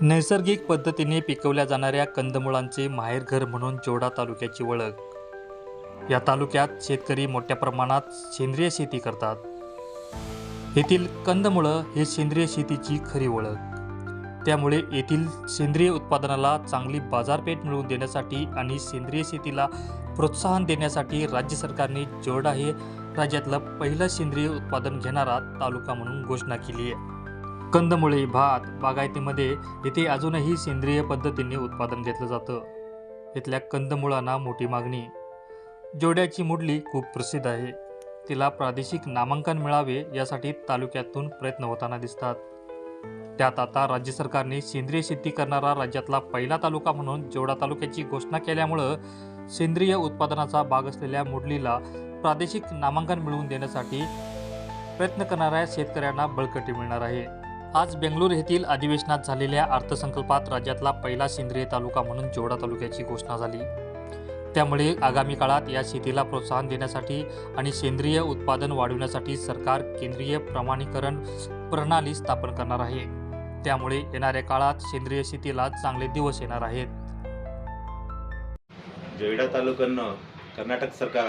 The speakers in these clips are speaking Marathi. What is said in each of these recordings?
नैसर्गिक पद्धतीने पिकवल्या जाणाऱ्या कंदमुळांचे माहेरघर म्हणून जोडा तालुक्याची ओळख. या तालुक्यात शेतकरी मोठ्या प्रमाणात सेंद्रिय शेती करतात. येथील कंदमुळं हे सेंद्रिय शेतीची खरी ओळख. त्यामुळे येथील सेंद्रिय उत्पादनाला चांगली बाजारपेठ मिळवून देण्यासाठी आणि सेंद्रिय शेतीला प्रोत्साहन देण्यासाठी राज्य सरकारने जोरडा हे राज्यातलं पहिलं सेंद्रिय उत्पादन घेणारा तालुका म्हणून घोषणा केली आहे. कंदमुळे भात बागायतीमध्ये येथे अजूनही सेंद्रिय पद्धतीने उत्पादन घेतलं जातं. इथल्या कंदमुळांना मोठी मागणी. जोड्याची मुडली खूप प्रसिद्ध आहे. तिला प्रादेशिक नामांकन मिळावे यासाठी तालुक्यातून प्रयत्न होताना दिसतात. त्यात आता राज्य सरकारने सेंद्रिय शेती करणारा राज्यातला पहिला तालुका म्हणून जोडा तालुक्याची घोषणा केल्यामुळं सेंद्रिय उत्पादनाचा भाग असलेल्या मुडलीला प्रादेशिक नामांकन मिळवून देण्यासाठी प्रयत्न करणाऱ्या शेतकऱ्यांना बळकटी मिळणार आहे. आज बेंगळूर येथील अधिवेशनात झालेल्या अर्थसंकल्पात राज्यातला पहिला सेंद्रिय तालुका म्हणून जोडा तालुक्याची घोषणा झाली त्यामुळे आगामी काळात या शेतीला प्रोत्साहन देण्यासाठी आणि सेंद्रिय उत्पादन वाढविण्यासाठी सरकार केंद्रीय प्रमाणीकरण प्रणाली स्थापन करणार आहे त्यामुळे येणाऱ्या काळात सेंद्रिय शेतीला चांगले दिवस येणार आहेत ಜೊಯ್ಡಾ ತಾಲೂಕನ್ನು ಕರ್ನಾಟಕ ಸರ್ಕಾರ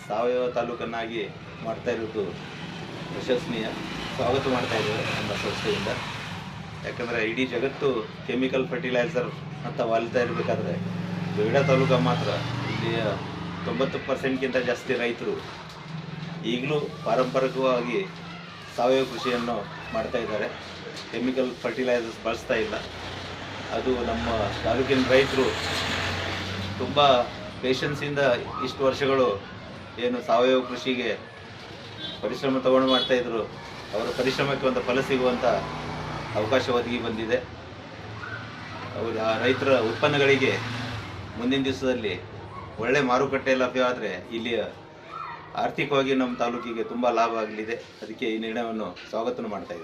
ಸಾವಯವ ತಾಲೂಕನ್ನಾಗಿ ಮಾಡ್ತಾ ಇರೋದು ಪ್ರಶಂಸನೀಯ ಸ್ವಾಗತ ಮಾಡ್ತಾ ಇದ್ದೇವೆ ನಮ್ಮ ಸಂಸ್ಥೆಯಿಂದ. ಯಾಕಂದರೆ ಇಡೀ ಜಗತ್ತು ಕೆಮಿಕಲ್ ಫರ್ಟಿಲೈಸರ್ ಅಂತ ವಾಲ್ತಾ ಇರಬೇಕಾದ್ರೆ ಬೇಡ ತಾಲೂಕ ಮಾತ್ರ. ಇಲ್ಲಿಯ ತೊಂಬತ್ತು ಪರ್ಸೆಂಟ್ಗಿಂತ ಜಾಸ್ತಿ ರೈತರು ಈಗಲೂ ಪಾರಂಪರಿಕವಾಗಿ ಸಾವಯವ ಕೃಷಿಯನ್ನು ಮಾಡ್ತಾ ಇದ್ದಾರೆ. ಕೆಮಿಕಲ್ ಫರ್ಟಿಲೈಸರ್ಸ್ ಬಳಸ್ತಾ ಇಲ್ಲ. ಅದು ನಮ್ಮ ತಾಲೂಕಿನ ರೈತರು ತುಂಬ ಪೇಷನ್ಸಿಂದ ಇಷ್ಟು ವರ್ಷಗಳು ಏನು ಸಾವಯವ ಕೃಷಿಗೆ ಪರಿಶ್ರಮ ತಗೊಂಡು ಮಾಡ್ತಾ ಇದ್ರು. ಅವರ ಪರಿಶ್ರಮಕ್ಕೆ ಒಂದು ಫಲ ಸಿಗುವಂಥ ಅವಕಾಶ ಒದಗಿ ಬಂದಿದೆ. ಅವರು ಆ ರೈತರ ಉತ್ಪನ್ನಗಳಿಗೆ ಮುಂದಿನ ದಿವಸದಲ್ಲಿ ಒಳ್ಳೆ ಮಾರುಕಟ್ಟೆ ಲಭ್ಯವಾದರೆ ಇಲ್ಲಿ ಆರ್ಥಿಕವಾಗಿ ನಮ್ಮ ತಾಲೂಕಿಗೆ ತುಂಬ ಲಾಭ ಆಗಲಿದೆ. ಅದಕ್ಕೆ ಈ ನಿರ್ಣಯವನ್ನು ಸ್ವಾಗತ ಮಾಡ್ತಾ